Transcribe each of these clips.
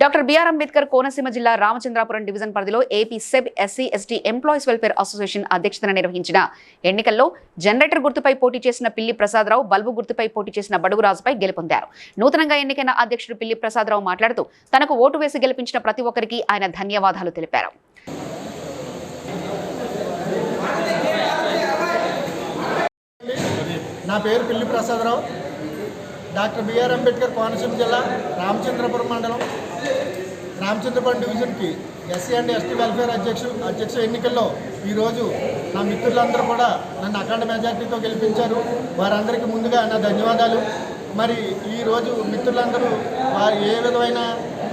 Doctor BR Ambedkar Konaseema జిల్లా Ramachandrapuram division పరిధిలో AP SEB SC ST employees welfare association అధ్యక్షతన నిర్వహించిన ఎన్నికల్లో జనరేటర్ గుర్తుపై పోటీ చేసిన పిల్లి ప్రసాదరావు బల్బు గుర్తుపై పోటీ చేసిన బడుగురాజుపై గెలుపొందారు. నూతనంగా ఎన్నికైన అధ్యక్షుడు పిల్లి ప్రసాదరావు మాట్లాడుతూ తనకు ఓటు వేసి గెలిపించిన ప్రతి ఒక్కరికి ఆయన ధన్యవాదాలు తెలిపారు. నా పేరు పిల్లి ప్రసాదరావు. డాక్టర్ బిఆర్ అంబేద్కర్ కోనసీమ జిల్లా రామచంద్రపురం మండలం. రామచంద్రపురం డివిజన్కి ఎస్సీ అండ్ ఎస్టీ వెల్ఫేర్ అధ్యక్షుడు అధ్యక్ష ఎన్నికల్లో ఈరోజు నా మిత్రులందరూ కూడా నన్ను అఖండ మెజార్టీతో గెలిపించారు. వారందరికీ ముందుగా నా ధన్యవాదాలు. మరి ఈరోజు మిత్రులందరూ వారు ఏ విధమైన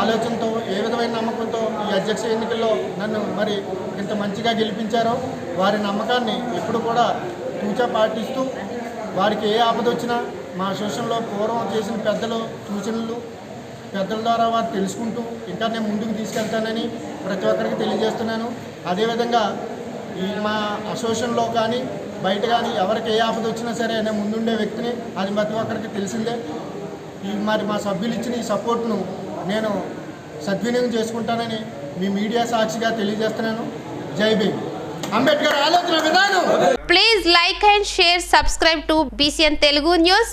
ఆలోచనతో ఏ విధమైన నమ్మకంతో ఈ అధ్యక్ష ఎన్నికల్లో నన్ను మరి ఇంత మంచిగా గెలిపించారో వారి నమ్మకాన్ని ఎప్పుడు కూడా తూచా పాటిస్తూ వారికి ఏ ఆపద వచ్చినా మా అసోసియేషన్లో పూర్వం చేసిన పెద్దలు సూచనలు పెద్దల ద్వారా వారు తెలుసుకుంటూ ఇంకా నేను ముందుకు తీసుకెళ్తానని ప్రతి ఒక్కరికి తెలియజేస్తున్నాను. అదేవిధంగా ఈ మా అసోసియేషన్లో కానీ బయట కానీ ఎవరికి ఏ ఆపద వచ్చినా సరే నేను ముందుండే వ్యక్తిని అది ప్రతి ఒక్కరికి తెలిసిందే. ఈ మరి మా సభ్యులు ఇచ్చిన ఈ సపోర్ట్ను నేను సద్వినియోగం చేసుకుంటానని మీ మీడియా సాక్షిగా తెలియజేస్తున్నాను. జై భీమ్. అంబేద్కర్ ఆలోచన విధానం. Please like and share subscribe to BCN Telugu news